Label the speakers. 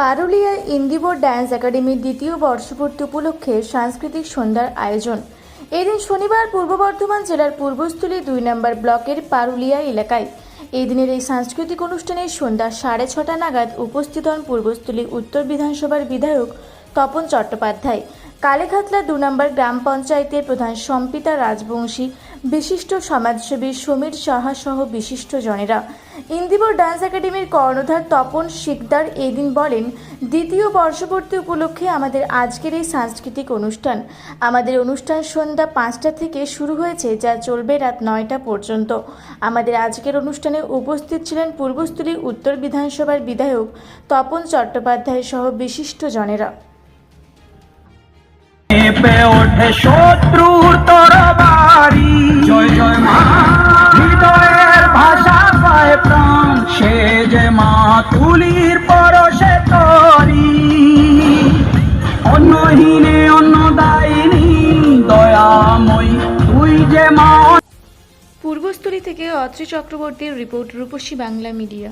Speaker 1: Parulia ইন্দিবর dance একাডেমির দ্বিতীয় বর্ষপূর্তি উপলক্ষে সাংস্কৃতিক সন্ধ্যার আয়োজন। এদিন শনিবার পূর্ব বর্ধমান জেলার পূর্বস্থলী দুই নম্বর ব্লকের পারুলিয়া এলাকায়। এই দিনের এই সাংস্কৃতিক অনুষ্ঠানের সন্ধ্যা সাড়ে ছটা নাগাদ উপস্থিত হন পূর্বস্থলী উত্তর বিধানসভার বিধায়ক তপন চট্টোপাধ্যায়। কালেখাতলা দু নম্বর গ্রাম পঞ্চায়েতের প্রধান সম্পিতা রাজবংশী বিশিষ্ট সমাজসেবী সমীর সাহা সহ বিশিষ্ট জনেরা। ইন্দিবর ডান্স একাডেমির কর্ণধার তপন শিকদার এদিন বলেন, দ্বিতীয় বর্ষপূর্তি উপলক্ষে আমাদের আজকের এই সাংস্কৃতিক অনুষ্ঠান। আমাদের অনুষ্ঠান সন্ধ্যা পাঁচটা থেকে শুরু হয়েছে, যা চলবে রাত নয়টা পর্যন্ত। আমাদের আজকের অনুষ্ঠানে উপস্থিত ছিলেন পূর্বস্থলী উত্তর বিধানসভার বিধায়ক তপন চট্টোপাধ্যায় সহ বিশিষ্ট জনেরা।
Speaker 2: চেপে তুলির পরশে তরি। অন্য অন্নদায়িনী, দয়াময়ী, তুই যে মা
Speaker 1: পূর্বস্থলী থেকে অত্রি চক্রবর্তীর রিপোর্ট রূপসী বাংলা মিডিয়া।